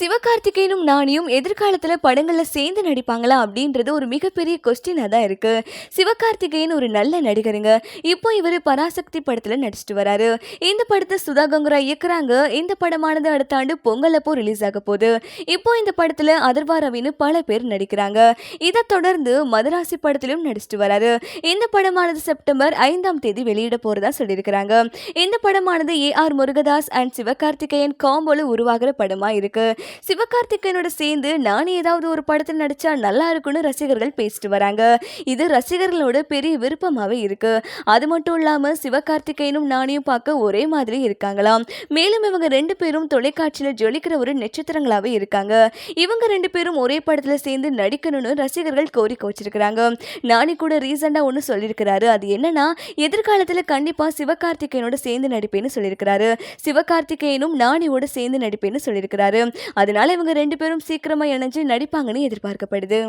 சிவகார்த்திகேயனும் நானியும் எதிர்காலத்தில் படங்களில் சேர்ந்து நடிப்பாங்களா அப்படின்றது ஒரு மிகப்பெரிய கொஸ்டினாக தான் இருக்கு. சிவகார்த்திகேயன் ஒரு நல்ல நடிகருங்க. இப்போ இவர் பராசக்தி படத்தில் நடிச்சிட்டு வராரு. இந்த படத்தை சுதா கங்குரா இயக்குறாங்க. இந்த படமானது அடுத்த ஆண்டு பொங்கல் அப்போ ரிலீஸ் ஆக போகுது. இப்போ இந்த படத்தில் அதர்வா ரவின்னு பல பேர் நடிக்கிறாங்க. இதை தொடர்ந்து மதராசி படத்திலும் நடிச்சிட்டு வராரு. இந்த படமானது செப்டம்பர் ஐந்தாம் தேதி வெளியிட போறதா சொல்லியிருக்கிறாங்க. இந்த படமானது A R Murugadoss and Sivakarthikeyan காம்போல உருவாகிற படமா இருக்கு. சிவகார்த்திகேயனோட சேர்ந்து நானே ஏதாவது ஒரு படத்தில் நடிச்சா நல்லா இருக்கும்னு ரசிகர்கள் பேசிட்டு வராங்க. இது ரசிகர்களோட பெரிய விருப்பமாவே இருக்கு. அது மட்டும் இல்லாம சிவகார்த்திகேயனும் நானியும் பார்க்க ஒரே மாதிரி இருக்காங்களாம். மேலும் இவங்க ரெண்டு பேரும் தொலைக்காட்சியில ஜொலிக்கிற ஒரு நட்சத்திரங்களாவே இருக்காங்க. இவங்க ரெண்டு பேரும் ஒரே படத்துல சேர்ந்து நடிக்கணும்னு ரசிகர்கள் கோரிக்கை வச்சிருக்கிறாங்க. நானி கூட ரீசெண்டாக ஒன்று சொல்லியிருக்கிறாரு. அது என்னன்னா எதிர்காலத்துல கண்டிப்பா சிவகார்த்திகேயனோட சேர்ந்து நடிப்பேன்னு சொல்லியிருக்கிறாரு. சிவகார்த்திகேயனும் நானியோட சேர்ந்து நடிப்பேன்னு சொல்லியிருக்கிறாரு. அதனால இவங்க ரெண்டு பேரும் சீக்கிரமா இணைஞ்சு நடிப்பாங்கன்னு எதிர்பார்க்கப்படுது.